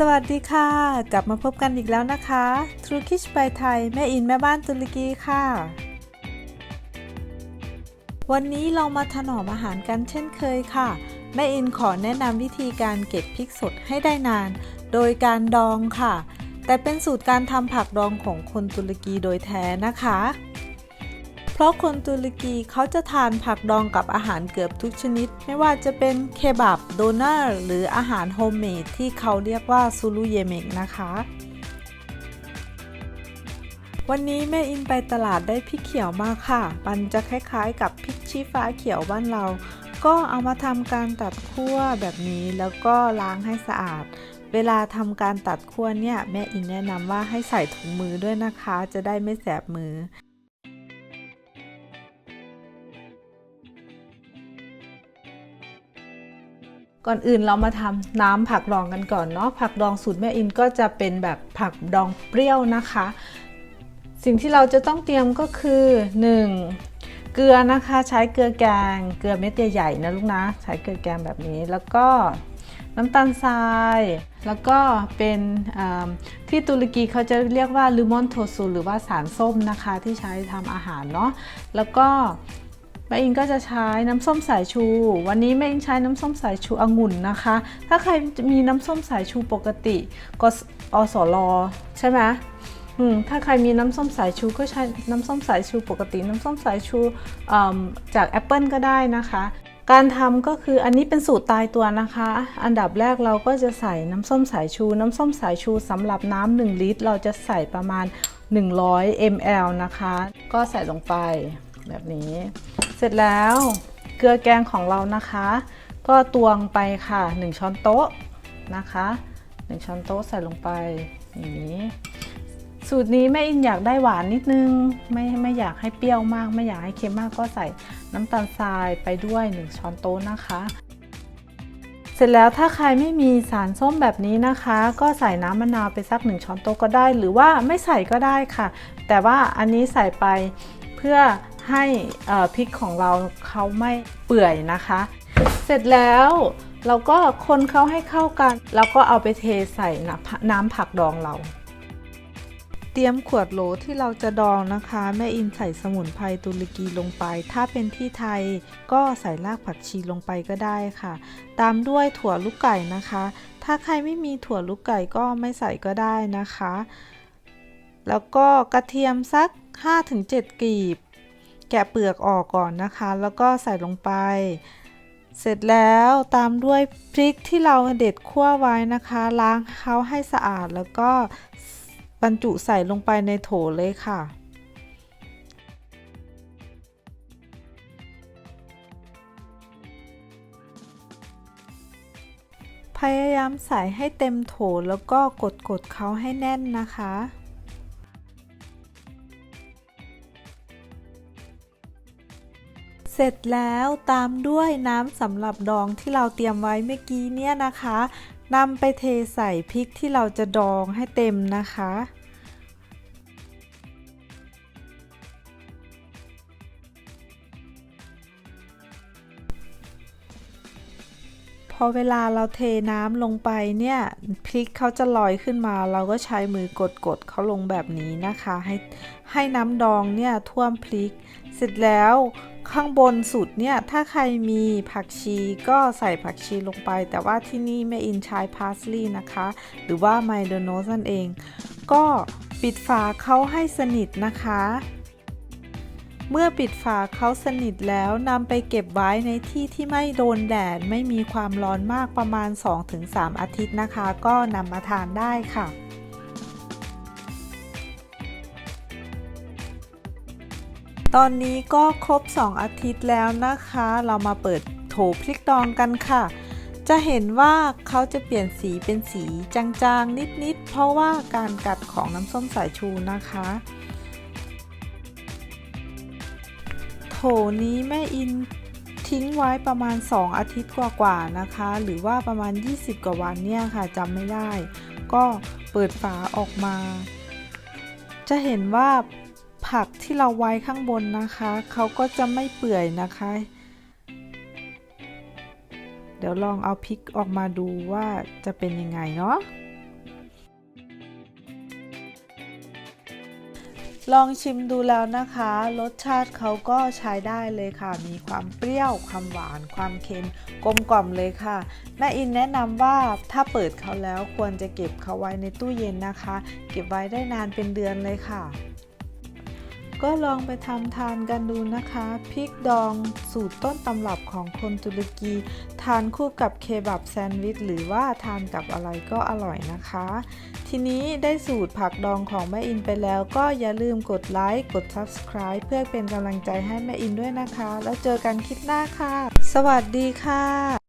สวัสดีค่ะ กลับมาพบกันอีกแล้วนะคะ t r u k i s h by ไทย แม่อินแม่บ้านตุรกีค่ะ วันนี้เรามาถนอมอาหารกันเช่นเคยค่ะ แม่อินขอแนะนำวิธีการเก็บพริกสดให้ได้นาน โดยการดองค่ะ แต่เป็นสูตรการทำผักดองของคนตุรกีโดยแท้นะคะ เพราะคนตุรกีเขาจะทานผักดองกับอาหารเกือบทุกชนิด ไม่ว่าจะเป็นเคบับโดนัลหรืออาหารโฮมเมดที่เขาเรียกว่าซูรุเยเมกนะคะวันนี้แม่อินไปตลาดได้พริกเขียวมาค่ะ มันจะคล้ายๆกับพริกชี้ฟ้าเขียวบ้านเรา ก็เอามาทำการตัดคั่วแบบนี้แล้วก็ล้างให้สะอาด เวลาทำการตัดคั่วเนี่ยแม่อินแนะนำว่าให้ใส่ถุงมือด้วยนะคะ จะได้ไม่แสบมือ ก่อนอื่นเรามาทำน้ำผักดองกันก่อนเนาะผักดองสูตรแม่อินก็จะเป็นแบบผักดองเปรี้ยวนะคะ สิ่งที่เราจะต้องเตรียมก็คือ 1. เกลือนะคะใช้เกลือแกง เกลือเม็ดใหญ่ๆนะลูกนะใช้เกลือแกงแบบนี้แล้วก็น้ำตาลทราย แล้วก็เป็นที่ตุรกีเขาจะเรียกว่าลูมอนโทซูหรือว่าสารส้มนะคะที่ใช้ทำอาหารเนาะแล้วก็ แม่อิงก็จะใช้น้ำส้มสายชู วันนี้แม่อิงใช้น้ำส้มสายชูองุ่นนะคะ ถ้าใครมีน้ำส้มสายชูปกติก็อสลอใช่ไหมถ้าใครมีน้ำส้มสายชูก็ใช้น้ำส้มสายชูปกติ น้ำส้มสายชูจากแอปเปิลก็ได้นะคะ การทำก็คืออันนี้เป็นสูตรตายตัวนะคะ อันดับแรกเราก็จะใส่น้ำส้มสายชู น้ำส้มสายชูสำหรับน้ำ1ลิตร เราจะใส่ประมาณ 100 ml นะคะ ก็ใส่ลงไปแบบนี้ เสร็จแล้วเกลือแกงของเรานะคะ ก็ตวงไปค่ะ 1 ช้อนโต๊ะนะคะ 1 ช้อนโต๊ะใส่ลงไปอย่างนี้สูตรนี้แม่อินอยากได้หวานนิดนึง ไม่ไม่อยากให้เปรี้ยวมาก ไม่อยากให้เค็มมากก็ใส่น้ำตาลทรายไปด้วย 1 ช้อนโต๊ะนะคะ เสร็จแล้วถ้าใครไม่มีสารส้มแบบนี้นะคะ ก็ใส่น้ำมะนาวไปสัก 1 ช้อนโต๊ะก็ได้ หรือว่าไม่ใส่ก็ได้ค่ะ แต่ว่าอันนี้ใส่ไปเพื่อ ให้พริกของเราเขาไม่เปื่อยนะคะ เสร็จแล้วเราก็คนเขาให้เข้ากัน แล้วก็เอาไปเทใส่น้ำผักดองเรา เตรียมขวดโหลที่เราจะดองนะคะ แม่อินใส่สมุนไพรตุรกีลงไป ถ้าเป็นที่ไทยก็ใส่รากผักชีลงไปก็ได้ค่ะ ตามด้วยถั่วลูกไก่นะคะ ถ้าใครไม่มีถั่วลูกไก่ก็ไม่ใส่ก็ได้นะคะ แล้วก็กระเทียมสัก 5-7 กลีบ แกะเปลือกออกก่อนนะคะ แล้วก็ใส่ลงไป เสร็จแล้วตามด้วยพริกที่เราเด็ดคั่วไว้นะคะ ล้างเขาให้สะอาดแล้วก็บรรจุใส่ลงไปในโถเลยค่ะพยายามใส่ให้เต็มโถแล้วก็กดกดเขาให้แน่นนะคะ เสร็จแล้วตามด้วยน้ำสำหรับดองที่เราเตรียมไว้เมื่อกี้เนี่ยนะคะนำไปเทใส่พริกที่เราจะดองให้เต็มนะคะ พอเวลาเราเทน้ำลงไปเนี่ยพริกเขาจะลอยขึ้นมา เราก็ใช้มือกดกดเขาลงแบบนี้นะคะให้ ให้น้ำดองเนี่ยท่วมพริก เสร็จแล้วข้างบนสุดเนี่ยถ้าใครมีผักชีก็ใส่ผักชีลงไป แต่ว่าที่นี่แม่อินใช้พาสลีย์นะคะ หรือว่าไมโดโนสนั่นเอง ก็ปิดฝาเขาให้สนิทนะคะ เมื่อปิดฝาเขาสนิทแล้วนำไปเก็บไว้ในที่ที่ไม่โดนแดด ไม่มีความร้อนมากประมาณ 2-3 อาทิตย์นะคะ ก็นำมาทานได้ค่ะ ตอนนี้ก็ครบ 2 อาทิตย์แล้วนะคะ เรามาเปิดโถพริกดองกันค่ะ จะเห็นว่าเขาจะเปลี่ยนสีเป็นสีจางๆ นิดๆ เพราะว่าการกัดของน้ำส้มสายชูนะคะ โถนี้แม่อินทิ้งไว้ประมาณ 2 อาทิตย์กว่าๆนะคะ หรือว่าประมาณ 20 กว่าวันเนี่ยค่ะจำไม่ได้ ก็เปิดฝาออกมา จะเห็นว่า ผักที่เราไว้ข้างบนนะคะ เขาก็จะไม่เปื่อยนะคะ เดี๋ยวลองเอาพริกออกมาดูว่าจะเป็นยังไงเนาะลองชิมดูแล้วนะคะ รสชาติเขาก็ใช้ได้เลยค่ะ มีความเปรี้ยว ความหวาน ความเค็ม กลมกล่อมเลยค่ะ แม่อินแนะนำว่าถ้าเปิดเขาแล้วควรจะเก็บเขาไว้ในตู้เย็นนะคะ เก็บไว้ได้นานเป็นเดือนเลยค่ะ ก็ลองไปทำทานกันดูนะคะพริกดองสูตรต้นตำรับของคนตุรกี ทานคู่กับเคบับแซนด์วิชหรือว่าทานกับอะไรก็อร่อยนะคะ ทีนี้ได้สูตรผักดองของแม่อินไปแล้ว ก็อย่าลืมกดไลค์กด Subscribe เพื่อเป็นกำลังใจให้แม่อินด้วยนะคะ แล้วเจอกันคลิปหน้าค่ะ สวัสดีค่ะ